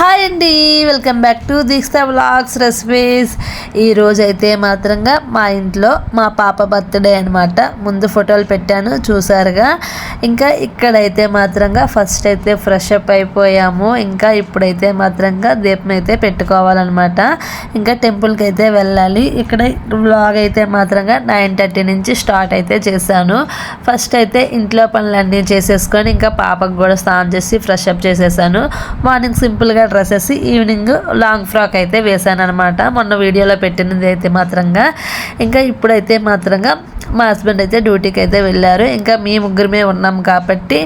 Hi అండి welcome back to Deeksha vlogs recipes. ఈరోజు అయితే మాత్రంగా మా ఇంట్లో మా పాప బర్త్డే అనమాట ముందు ఫోటోలు పెట్టాను చూసారుగా ఇంకా ఇక్కడైతే మాత్రంగా ఫస్ట్ అయితే ఫ్రెష్ అప్ అయిపోయాము. ఇంకా ఇప్పుడైతే మాత్రంగా దీపం అయితే పెట్టుకోవాలన్నమాట. ఇంకా టెంపుల్కి అయితే వెళ్ళాలి. ఇక్కడ వ్లాగ్ అయితే మాత్రంగా నైన్ థర్టీ నుంచి స్టార్ట్ అయితే చేశాను. ఫస్ట్ అయితే ఇంట్లో పనులన్నీ చేసేసుకొని ఇంకా పాపకు కూడా స్నానం చేసి ఫ్రెష్ అప్ చేసేసాను. మార్నింగ్ సింపుల్గా డ్రెస్ వేసి ఈవినింగ్ లాంగ్ ఫ్రాక్ అయితే వేసాను అనమాట మొన్న వీడియోలో పెట్టినది అయితే మాత్రంగా. ఇంకా ఇప్పుడైతే మాత్రంగా మా హస్బెండ్ అయితే డ్యూటీకి అయితే వెళ్ళారు. ఇంకా మీ ముగ్గురమే ఉన్నాం. కాబట్టి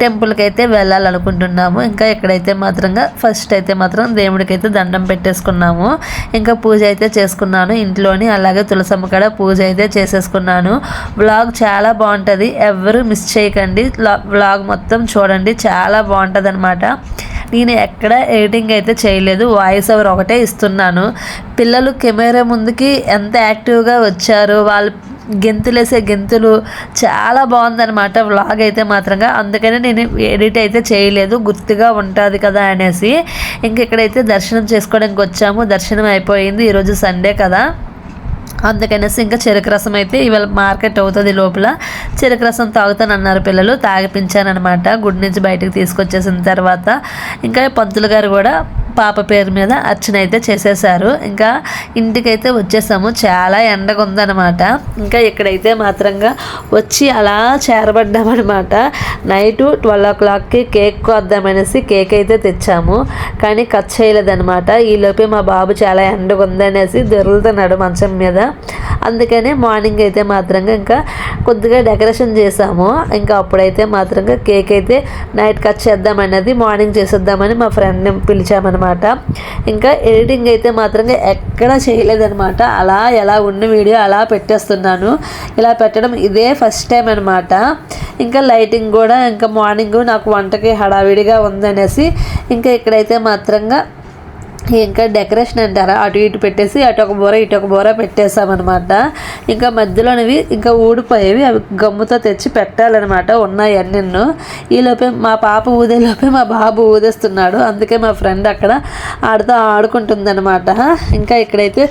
టెంపుల్కి అయితే వెళ్ళాలనుకుంటున్నాము. ఇంకా ఇక్కడైతే మాత్రంగా ఫస్ట్ అయితే మాత్రం దేవుడికి అయితే దండం పెట్టేసుకున్నాము. ఇంకా పూజ అయితే చేసుకున్నాను ఇంట్లోని. అలాగే తులసమ్మ కాడ పూజ అయితే చేసేసుకున్నాను. వ్లాగ్ చాలా బాగుంటుంది. ఎవరు మిస్ చేయకండి. వ్లాగ్ మొత్తం చూడండి. చాలా బాగుంటుంది అనమాట నేను ఎక్కడ ఎడిటింగ్ అయితే చేయలేదు. వాయిస్ ఓవర్ ఒకటే ఇస్తున్నాను. పిల్లలు కెమెరా ముందుకి ఎంత యాక్టివ్గా వచ్చారు. వాళ్ళు గెంతులేసే గెంతులు చాలా బాగుందనమాట వ్లాగ్ అయితే మాత్రంగా. అందుకనే నేను ఎడిట్ అయితే చేయలేదు. గుర్తుగా ఉంటుంది కదా అనేసి. ఇంక ఇక్కడైతే దర్శనం చేసుకోవడానికి వచ్చాము. దర్శనం అయిపోయింది. ఈరోజు సండే కదా. అందుకనేసి ఇంకా చెరుకు రసం అయితే ఇవాళ మార్కెట్ అవుతుంది లోపల. చెరుకు రసం తాగుతానన్నారు పిల్లలు. తాగిపించానమాట గుడి నుంచి బయటకు తీసుకొచ్చేసిన తర్వాత. ఇంకా పంతులు గారు కూడా పాప పేరు మీద అర్చన అయితే చేసేసారు ఇంకా ఇంటికైతే వచ్చేసాము. చాలా ఎండగా ఉందన్నమాట ఇంకా ఇక్కడైతే మాత్రంగా వచ్చి అలా చేరబడ్డామన్నమాట. నైట్ ట్వెల్వ్ ఓ క్లాక్కి కేక్ కొద్దామనేసి కేక్ అయితే తెచ్చాము. కానీ కట్ చేయలేదన్నమాట. ఈలోపే మా బాబు చాలా ఎండగా ఉందనేసి దొరుకుతున్నాడు మంచం మీద. అందుకనే మార్నింగ్ అయితే మాత్రంగా ఇంకా కొద్దిగా డెకరేషన్ చేసాము. ఇంకా అప్పుడైతే మాత్రంగా కేక్ అయితే నైట్ కట్ చేద్దామనేది మార్నింగ్ చేసేద్దామని మా ఫ్రెండ్ని పిలిచామన్నమాట. ఇంకా ఎడిటింగ్ అయితే మాత్రంగా ఎక్కడ చేయలేదనమాట అలా ఎలా ఉన్న వీడియో అలా పెట్టేస్తున్నాను. ఇలా పెట్టడం ఇదే ఫస్ట్ టైం అనమాట ఇంకా లైటింగ్ కూడా ఇంకా మార్నింగ్ నాకు వంటకి హడావిడిగా ఉందనేసి ఇంకా ఇక్కడైతే మాత్రంగా ఇంకా డెకరేషన్ అంటారా? అటు ఇటు పెట్టేసి అటు ఒక బోర ఇటు ఒక బోర పెట్టేసామన్నమాట ఇంకా మధ్యలోనివి ఇంకా ఊడిపోయేవి అవి గమ్ముతో తెచ్చి పెట్టాలన్నమాట. ఉన్నాయి అన్నిన్ను ఈలోపే మా పాప ఊదేలోపే మా బాబు ఊదేస్తున్నాడు. అందుకే మా ఫ్రెండ్ అక్కడ ఆడుతూ ఆడుకుంటుందన్నమాట. ఇంకా ఇక్కడైతే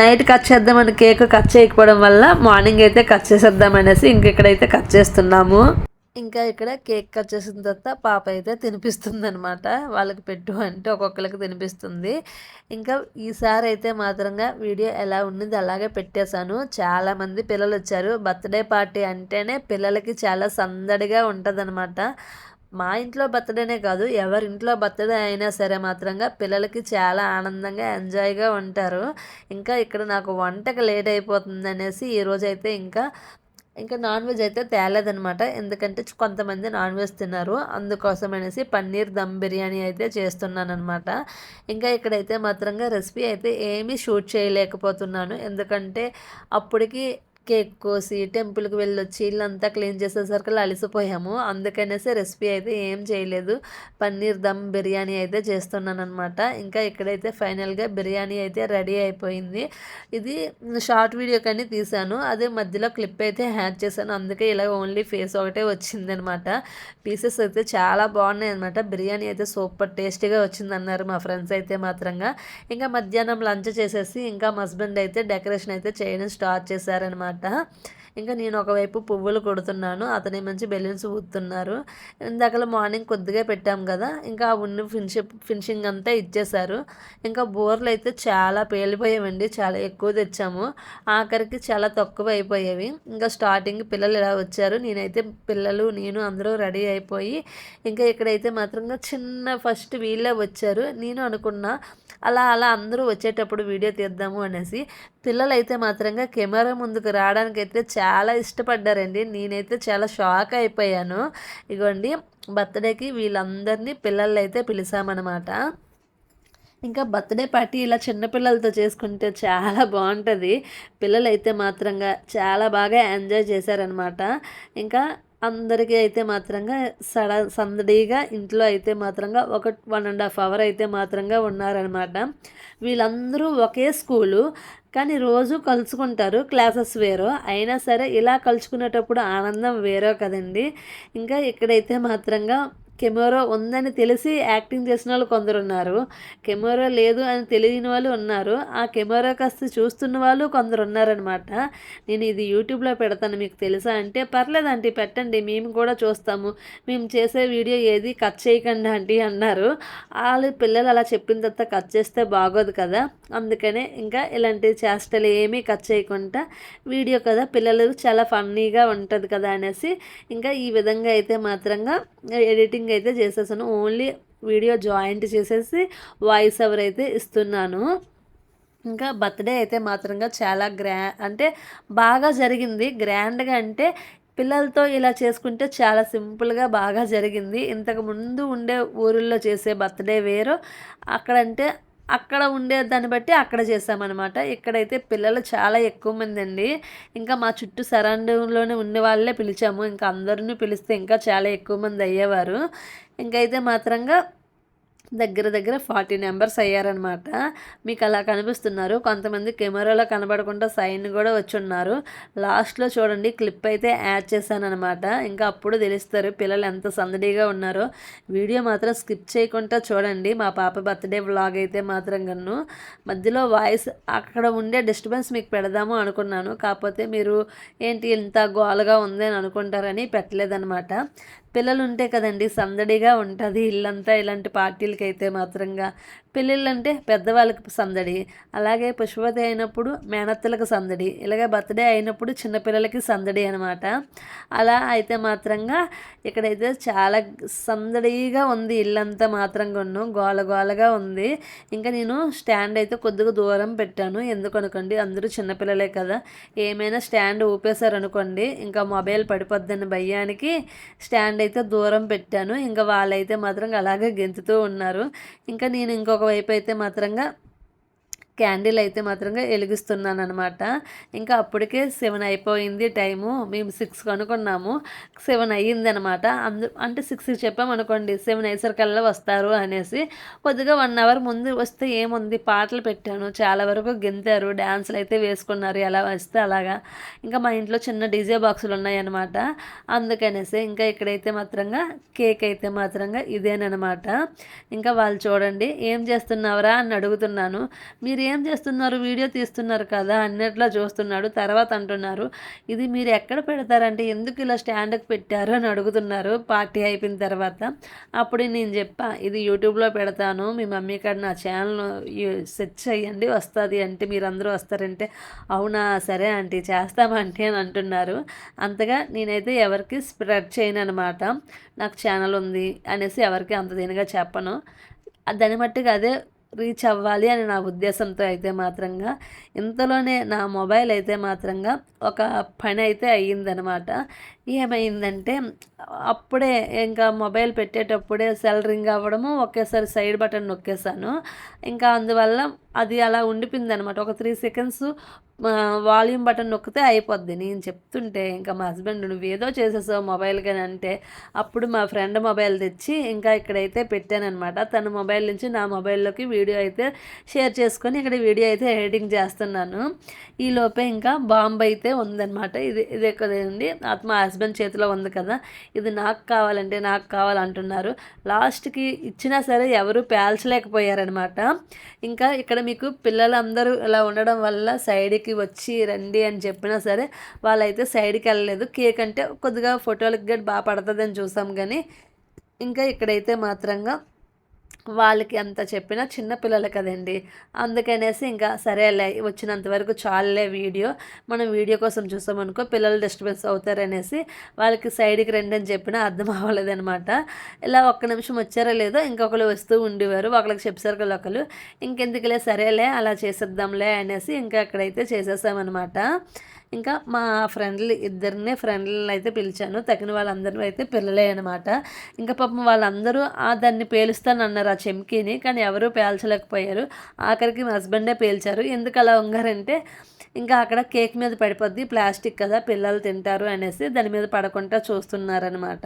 నైట్ కట్ చేద్దామని కేక్ కట్ చేయకపోవడం వల్ల మార్నింగ్ అయితే కట్ చేసేద్దామనేసి ఇంక ఇక్కడైతే కట్ చేస్తున్నాము. ఇంకా ఇక్కడ కేక్ కట్ చేసిన తర్వాత పాప అయితే తినిపిస్తుంది అనమాట వాళ్ళకి పెట్టు అంటే ఒక్కొక్కరికి తినిపిస్తుంది. ఇంకా ఈసారి అయితే మాత్రంగా వీడియో ఎలా ఉన్నది అలాగే పెట్టేశాను. చాలామంది పిల్లలు వచ్చారు. బర్త్డే పార్టీ అంటేనే పిల్లలకి చాలా సందడిగా ఉంటుంది మా ఇంట్లో బర్త్డేనే కాదు ఎవరింట్లో బర్త్డే అయినా సరే మాత్రంగా పిల్లలకి చాలా ఆనందంగా ఎంజాయ్గా ఉంటారు. ఇంకా ఇక్కడ నాకు వంటకు లేట్ అయిపోతుంది అనేసి ఈరోజైతే ఇంకా ఇంకా నాన్ వెజ్ అయితే తేలేదనమాట ఎందుకంటే కొంతమంది నాన్ వెజ్ తిన్నారు. అందుకోసం అనేసి పన్నీర్ దమ్ బిర్యానీ అయితే చేస్తున్నాను అనమాట ఇంకా ఇక్కడైతే మాత్రంగా రెసిపీ అయితే ఏమీ షూట్ చేయలేకపోతున్నాను. ఎందుకంటే అప్పటికి కేక్ కోసి టెంపుల్కి వెళ్ళొచ్చి ఇల్లంతా క్లీన్ చేసేసరికి అలసిపోయాము. అందుకనేసి రెసిపీ అయితే ఏం చేయలేదు. పన్నీర్ దమ్ బిర్యానీ అయితే చేస్తున్నాను అనమాట ఇంకా ఇక్కడైతే ఫైనల్గా బిర్యానీ అయితే రెడీ అయిపోయింది. ఇది షార్ట్ వీడియో కానీ తీశాను. అదే మధ్యలో క్లిప్ అయితే హ్యాక్ చేశాను. అందుకే ఇలా ఓన్లీ ఫేస్ ఒకటే వచ్చిందనమాట పీసెస్ అయితే చాలా బాగున్నాయి అనమాట బిర్యానీ అయితే సూపర్ టేస్టీగా వచ్చిందన్నారు మా ఫ్రెండ్స్ అయితే మాత్రంగా. ఇంకా మధ్యాహ్నం లంచ్ చేసేసి ఇంకా మా హస్బెండ్ అయితే డెకరేషన్ అయితే చేయడం స్టార్ట్ చేశారనమాట అనమాట ఇంకా నేను ఒకవైపు పువ్వులు కొడుతున్నాను అతని మంచి బెలూన్స్ ఊతున్నారు ఇందాకలా మార్నింగ్ కొద్దిగా పెట్టాం కదా ఇంకా ఆ ఉన్న ఫినిష్ ఫినిషింగ్ అంతా ఇచ్చేశారు. ఇంకా బోర్లు అయితే చాలా పేలిపోయామండి చాలా ఎక్కువ తెచ్చాము. ఆఖరికి చాలా తక్కువ అయిపోయేవి. ఇంకా స్టార్టింగ్ పిల్లలు ఇలా వచ్చారు నేనైతే పిల్లలు నేను అందరూ రెడీ అయిపోయి ఇంకా ఇక్కడైతే మాత్రంగా చిన్న ఫస్ట్ వీళ్ళే వచ్చారు. నేను అనుకున్నా అలా అలా అందరూ వచ్చేటప్పుడు వీడియో తీద్దాము అనేసి. పిల్లలైతే మాత్రంగా కెమెరా ముందుకు రావడానికి అయితే చాలా ఇష్టపడ్డారండి. నేనైతే చాలా షాక్ అయిపోయాను. ఇగోండి బర్త్డేకి వీళ్ళందరినీ పిల్లలైతే అయితే పిలిచామన్నమాట. ఇంకా బర్త్డే పార్టీ ఇలా చిన్నపిల్లలతో చేసుకుంటే చాలా బాగుంటుంది. పిల్లలైతే మాత్రంగా చాలా బాగా ఎంజాయ్ చేశారనమాట ఇంకా అందరికీ అయితే మాత్రంగా సడ సందడిగా ఇంట్లో అయితే మాత్రంగా ఒక వన్ అండ్ హాఫ్ అవర్ అయితే మాత్రంగా ఉన్నారనమాట వీళ్ళందరూ ఒకే స్కూలు. కానీ రోజు కలుసుకుంటారు క్లాసెస్ వేరు. అయినా సరే ఇలా కలుసుకునేటప్పుడు ఆనందం వేరో కదండి. ఇంకా ఇక్కడైతే మాత్రంగా కెమెరా ఉందని తెలిసి యాక్టింగ్ చేసిన వాళ్ళు కొందరు ఉన్నారు. కెమెరా లేదు అని తెలియని వాళ్ళు ఉన్నారు. ఆ కెమెరా కాస్త చూస్తున్న వాళ్ళు కొందరు ఉన్నారనమాట నేను ఇది యూట్యూబ్లో పెడతాను మీకు తెలుసా అంటే పర్లేదండి పెట్టండి మేము కూడా చూస్తాము. మేము చేసే వీడియో ఏది కట్ చేయకండి ఆంటీ అన్నారు. వాళ్ళు పిల్లలు అలా చెప్పిన తర్వాత కట్ చేస్తే బాగోదు కదా. అందుకనే ఇంకా ఇలాంటి చేష్టలు ఏమీ కట్ చేయకుండా వీడియో కదా పిల్లలు చాలా ఫన్నీగా ఉంటుంది కదా అనేసి ఇంకా ఈ విధంగా అయితే మాత్రంగా ఎడిటింగ్ అయితే చేసేసాను. ఓన్లీ వీడియో జాయింట్ చేసేసి వాయిస్ ఓవర్ అయితే ఇస్తున్నాను. ఇంకా బర్త్డే అయితే మాత్రంగా చాలా గ్రా అంటే బాగా జరిగింది. గ్రాండ్గా అంటే పిల్లలతో ఇలా చేసుకుంటే చాలా సింపుల్గా బాగా జరిగింది. ఇంతకు ముందు ఉండే ఊరిలో చేసే బర్త్డే వేరు. అక్కడంటే అక్కడ ఉండే దాన్ని బట్టి అక్కడ చేసామన్నమాట ఇక్కడైతే పిల్లలు చాలా ఎక్కువ మంది అండి. ఇంకా మా చుట్టూ సరౌండింగ్లోనే ఉండే వాళ్ళే పిలిచాము. ఇంకా అందరినీ పిలిస్తే ఇంకా చాలా ఎక్కువ మంది అయ్యేవారు. ఇంకైతే మాత్రంగా దగ్గర దగ్గర ఫార్టీ నెంబర్స్ అయ్యారనమాట మీకు అలా కనిపిస్తున్నారు. కొంతమంది కెమెరాలో కనబడకుండా సైన్ కూడా వచ్చి ఉన్నారు లాస్ట్లో చూడండి క్లిప్ అయితే యాడ్ చేశాను అనమాట ఇంకా అప్పుడు తెలుస్తారు పిల్లలు ఎంత సందడిగా ఉన్నారో. వీడియో మాత్రం స్కిప్ చేయకుండా చూడండి. మా పాప బర్త్డే వ్లాగ్ అయితే మాత్రం గన్ను మధ్యలో వాయిస్ అక్కడ ఉండే డిస్టర్బెన్స్ మీకు పెడదాము అనుకున్నాను. కాకపోతే మీరు ఏంటి ఇంత గోలగా ఉంది అని అనుకుంటారని పెట్టలేదనమాట పిల్లలు ఉంటే కదండి సందడిగా ఉంటుంది ఇల్లంతా ఇలాంటి పార్టీలకి అయితే మాత్రంగా పెళ్ళిళ్ళంటే పెద్దవాళ్ళకి సందడి అలాగే పుష్పవతి అయినప్పుడు మేనత్తలకు సందడి ఇలాగే బర్త్డే అయినప్పుడు చిన్నపిల్లలకి సందడి అనమాట అలా అయితే మాత్రంగా ఇక్కడైతే చాలా సందడిగా ఉంది ఇల్లంతా మాత్రంగా ఉన్నాం గోల గోలగా ఉంది. ఇంకా నేను స్టాండ్ అయితే కొద్దిగా దూరం పెట్టాను. ఎందుకనుకోండి అందరూ చిన్నపిల్లలే కదా. ఏమైనా స్టాండ్ ఊపేశారనుకోండి ఇంకా మొబైల్ పడిపోద్దని భయానికి స్టాండ్ అయితే దూరం పెట్టాను. ఇంకా వాళ్ళైతే మాత్రం అలాగే గెంతుతూ ఉన్నారు. ఇంకా నేను ఇంకొక వైపు అయితే మాత్రంగా క్యాండిల్ అయితే మాత్రంగా వెలిగిస్తున్నాను అనమాట ఇంకా అప్పటికే సెవెన్ అయిపోయింది టైము. మేము సిక్స్ కనుక్కున్నాము. సెవెన్ అయ్యింది అనమాట అందు అంటే సిక్స్కి చెప్పామనుకోండి సెవెన్ అయ్యేసరికల్లా వస్తారు అనేసి. కొద్దిగా వన్ అవర్ ముందు వస్తే ఏముంది? పాటలు పెట్టాను. చాలా వరకు గెంతారు. డ్యాన్సులు అయితే వేసుకున్నారు. ఎలా వస్తే అలాగా. ఇంకా మా ఇంట్లో చిన్న డీజే బాక్సులు ఉన్నాయన్నమాట. అందుకనేసి ఇంకా ఇక్కడైతే మాత్రంగా కేక్ అయితే మాత్రంగా ఇదేనమాట ఇంకా వాళ్ళు చూడండి ఏం చేస్తున్నావురా అని అడుగుతున్నాను. మీరు ఏం చేస్తున్నారు? వీడియో తీస్తున్నారు కదా అన్నట్లా చూస్తున్నాడు. తర్వాత అంటున్నారు ఇది మీరు ఎక్కడ పెడతారంటే ఎందుకు ఇలా స్టాండ్కి పెట్టారు? అని అడుగుతున్నారు పార్టీ అయిపోయిన తర్వాత. అప్పుడు నేను చెప్పా ఇది యూట్యూబ్లో పెడతాను. మీ మమ్మీ కాడ నా ఛానల్ సెర్చ్ చేయండి వస్తుంది అంటే మీరు అందరూ వస్తారంటే అవునా? సరే ఆంటీ చేస్తామంటే అని అంటున్నారు. అంతగా నేనైతే ఎవరికి స్ప్రెడ్ చేయను అనమాట నాకు ఛానల్ ఉంది అనేసి ఎవరికి అంత దీనిగా చెప్పను. దాన్ని మట్టుగా అదే రీచ్ అవ్వాలి అని నా ఉద్దేశంతో అయితే మాత్రంగా ఇంతలోనే నా మొబైల్ అయితే మాత్రంగా ఒక పని అయితే అయ్యిందనమాట. ఏమైందంటే అప్పుడే ఇంకా మొబైల్ పెట్టేటప్పుడే సెల్ రింగ్ అవ్వడము ఒకేసారి సైడ్ బటన్ నొక్కేసాను ఇంకా అందువల్ల అది అలా ఉండిపోయింది అనమాట ఒక త్రీ సెకండ్స్ వాల్యూమ్ బటన్ నొక్కితే అయిపోద్ది. నేను చెప్తుంటే ఇంకా మా హస్బెండ్ నువ్వు ఏదో చేసేసావు మొబైల్ కానీ అంటే అప్పుడు మా ఫ్రెండ్ మొబైల్ తెచ్చి ఇంకా ఇక్కడైతే పెట్టానమాట తన మొబైల్ నుంచి నా మొబైల్లోకి వీడియో అయితే షేర్ చేసుకొని ఇక్కడ వీడియో అయితే ఎడిటింగ్ చేస్తున్నాను. ఈ లోపే ఇంకా బాంబు అయితే ఉందన్నమాట ఇది ఇదే కదండి మా హస్బెండ్ చేతిలో ఉంది కదా ఇది నాకు కావాలంటే నాకు కావాలంటున్నారు. లాస్ట్కి ఇచ్చినా సరే ఎవరు పేల్చలేకపోయారనమాట ఇంకా ఇక్కడ మీకు పిల్లలందరూ ఇలా ఉండడం వల్ల సైడ్కి వచ్చి రండి అని చెప్పినా సరే వాళ్ళైతే సైడ్కి వెళ్ళలేదు. కేక్ అంటే కొద్దిగా ఫోటోలకు గట్టి బాగా పడుతుందని చూసాం కానీ ఇంకా ఇక్కడైతే మాత్రంగా వాళ్ళకి అంత చెప్పినా చిన్నపిల్లలు కదండి. అందుకనేసి ఇంకా సరేలే వచ్చినంత వరకు చాలే వీడియో. మనం వీడియో కోసం చూసామనుకో పిల్లలు డిస్టర్బెన్స్ అవుతారనేసి వాళ్ళకి సైడ్కి రండి అని చెప్పినా అర్థం అవ్వలేదనమాట ఇలా ఒక్క నిమిషం వచ్చారో లేదో ఇంకొకరు వస్తూ ఉండేవారు. ఒకరికి చెప్పారు కదా ఒకరు ఇంకెందుకులే సరేలే అలా చేసేద్దాంలే అనేసి ఇంకా అక్కడైతే చేసేసామన్నమాట. ఇంకా మా ఫ్రెండ్లు ఇద్దరిని ఫ్రెండ్లను అయితే పిలిచాను. తగిన వాళ్ళందరూ అయితే పిల్లలే అనమాట ఇంకా పాపం వాళ్ళందరూ ఆ దాన్ని పేలుస్తానన్నారు ఆ చెంకీని కానీ ఎవరూ పేల్చలేకపోయారు. ఆఖరికి మా హస్బెండే పేల్చారు. ఎందుకు అలా ఉంగారంటే ఇంకా అక్కడ కేక్ మీద పడిపోద్ది ప్లాస్టిక్ కదా పిల్లలు తింటారు అనేసి దాని మీద పడకుండా చూస్తున్నారనమాట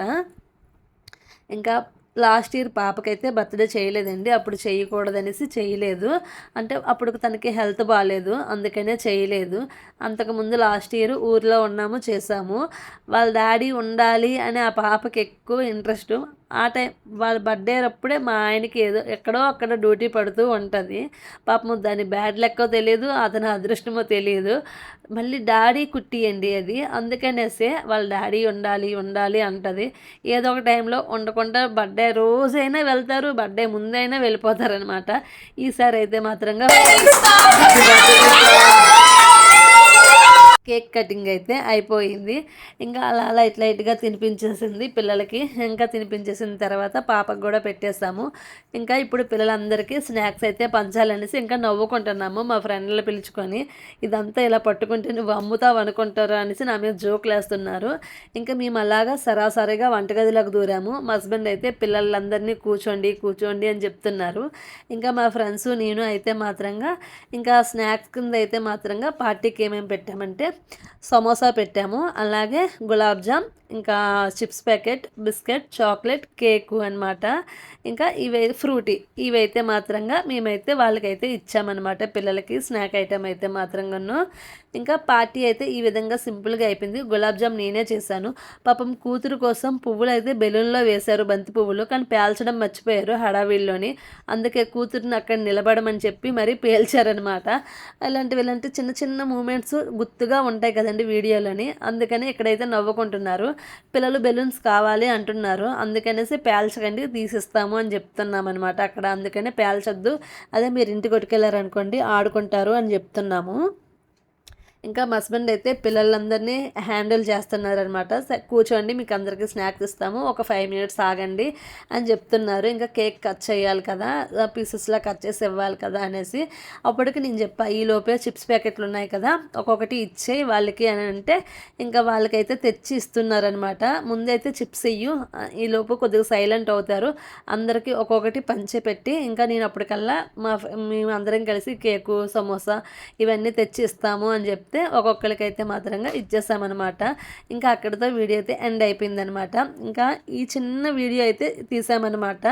ఇంకా లాస్ట్ ఇయర్ పాపకైతే బర్త్డే చేయలేదండి. అప్పుడు చేయకూడదనేసి చేయలేదు. అంటే అప్పుడు తనకి హెల్త్ బాగాలేదు అందుకనే చేయలేదు. అంతకుముందు లాస్ట్ ఇయర్ ఊర్లో ఉన్నాము చేసాము వాళ్ళ డాడీ ఉండాలి అని ఆ పాపకి ఎక్కువ ఇంట్రెస్ట్. ఆ టైం వాళ్ళ బర్త్డే అప్పుడే మా ఆయనకి ఏదో ఎక్కడో అక్కడ డ్యూటీ పడుతూ ఉంటుంది. పాపం దాని బ్యాడ్ లెక్కో తెలియదు అతని అదృష్టమో తెలియదు మళ్ళీ డాడీ కుట్టి అండి అది. అందుకనేసే వాళ్ళ డాడీ ఉండాలి ఉండాలి అంటది. ఏదో ఒక టైంలో ఉండకుండా బర్త్డే రోజైనా వెళ్తారు బర్త్డే ముందైనా వెళ్ళిపోతారనమాట ఈసారి అయితే మాత్రంగా కేక్ కటింగ్ అయితే అయిపోయింది. ఇంకా అలా అలా ఇట్లా ఇటుగా తినిపించేసింది పిల్లలకి. ఇంకా తినిపించేసిన తర్వాత పాపకు కూడా పెట్టేస్తాము. ఇంకా ఇప్పుడు పిల్లలందరికీ స్నాక్స్ అయితే పంచాలనేసి ఇంకా నవ్వుకుంటున్నాము మా ఫ్రెండ్లు పిలుచుకొని. ఇదంతా ఇలా పట్టుకుంటే నువ్వు అమ్ముతావు అనుకుంటారు అనేసి నా మీద జోకులు వేస్తున్నారు ఇంకా మేము అలాగా సరాసరిగా వంటగదిలోకి దూరాము. మా హస్బెండ్ అయితే పిల్లలందరినీ కూర్చోండి కూర్చోండి అని చెప్తున్నారు. ఇంకా మా ఫ్రెండ్స్ నేను అయితే మాత్రంగా ఇంకా స్నాక్స్ కింద అయితే మాత్రంగా పార్టీకి ఏమేమి పెట్టామంటే సమోసా పెట్టాము. అలాగే గులాబ్ జామ్ ఇంకా chips packet biscuit chocolate cake అనమాట ఇంకా ఇవై ఫ్రూటీ. ఇవైతే మాత్రంగా మేమైతే వాళ్ళకైతే ఇచ్చామన్నమాట. పిల్లలకి స్నాక్ ఐటెం అయితే మాత్రంగాను. ఇంకా పార్టీ అయితే ఈ విధంగా సింపుల్గా అయిపోయింది. గులాబ్ జామ్ నేనే చేశాను. పాపం కూతురు కోసం పువ్వులు అయితే బెలూన్లో వేశారు బంతి పువ్వులు. కానీ పేల్చడం మర్చిపోయారు హడావిడిలోని. అందుకే కూతురుని అక్కడ నిలబడమని చెప్పి మరీ పేల్చారనమాట అలాంటివి ఇలాంటి చిన్న చిన్న మూమెంట్స్ గుర్తుగా ఉంటాయి కదండి వీడియోలోని. అందుకని ఇక్కడైతే నవ్వుకుంటున్నారు. పిల్లలు బెలూన్స్ కావాలి అంటున్నారు. అందుకనేసి పేల్చకండి తీసిస్తాము అని చెప్తున్నాం అనమాట అక్కడ. అందుకనే పేల్చొద్దు అదే మీరు ఇంటికి కొట్టుకెళ్ళారనుకోండి ఆడుకుంటారు అని చెప్తున్నాము. ఇంకా మా హస్బెండ్ అయితే పిల్లలందరినీ హ్యాండిల్ చేస్తున్నారనమాట కూర్చోండి మీకు అందరికీ స్నాక్స్ ఇస్తాము ఒక ఫైవ్ మినిట్స్ ఆగండి అని చెప్తున్నారు. ఇంకా కేక్ కట్ చేయాలి కదా పీసెస్లా కట్ చేసి ఇవ్వాలి కదా అనేసి. అప్పటికి నేను చెప్పా ఈ లోపే చిప్స్ ప్యాకెట్లు ఉన్నాయి కదా ఒక్కొక్కటి ఇచ్చే వాళ్ళకి అని అంటే ఇంకా వాళ్ళకైతే తెచ్చి ఇస్తున్నారనమాట ముందైతే చిప్స్ ఇయ్యు ఈ లోపు కొద్దిగా సైలెంట్ అవుతారు. అందరికీ ఒక్కొక్కటి పంచిపెట్టి ఇంకా నేను అప్పటికల్లా మా మేము అందరం కలిసి కేకు సమోసా ఇవన్నీ తెచ్చి ఇస్తాము అని చెప్పి చెప్తే ఒక్కొక్కరికైతే మాత్రంగా ఇచ్చేసామన్నమాట. ఇంకా అక్కడితో వీడియో అయితే ఎండ్ అయిపోయిందనమాట ఇంకా ఈ చిన్న వీడియో అయితే తీసామన్నమాట.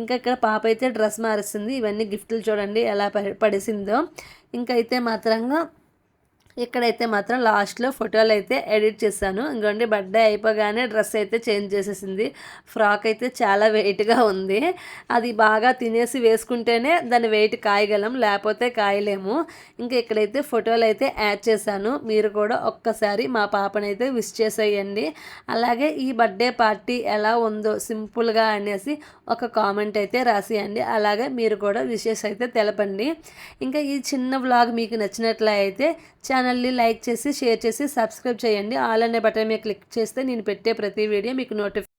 ఇంకా ఇక్కడ పాప అయితే డ్రెస్ మారుస్తుంది. ఇవన్నీ గిఫ్ట్లు చూడండి ఎలా పడేసిందో. ఇంకా అయితే మాత్రంగా ఇక్కడైతే మాత్రం లాస్ట్లో ఫోటోలు అయితే ఎడిట్ చేశాను. ఇంకోండి బర్త్డే అయిపోగానే డ్రెస్ అయితే చేంజ్ చేసేసింది. ఫ్రాక్ అయితే చాలా వెయిట్గా ఉంది. అది బాగా తినేసి వేసుకుంటేనే దాని వెయిట్ కాయగలం లేకపోతే కాయలేము. ఇంకా ఇక్కడైతే ఫోటోలు అయితే యాడ్ చేశాను. మీరు కూడా ఒక్కసారి మా పాపనైతే విష్ చేసేయండి. అలాగే ఈ బర్త్డే పార్టీ ఎలా ఉందో సింపుల్గా అనేసి ఒక కామెంట్ అయితే రాసియండి. అలాగే మీరు కూడా విషెస్ అయితే తెలపండి. ఇంకా ఈ చిన్న వ్లాగ్ మీకు నచ్చినట్లయితే ఛానల్ని లైక్ చేసి షేర్ చేసి సబ్స్క్రైబ్ చేయండి. ఆల్ అనే బటన్ మీద క్లిక్ చేస్తే నేను పెట్టే ప్రతి వీడియో మీకు నోటిఫికేషన్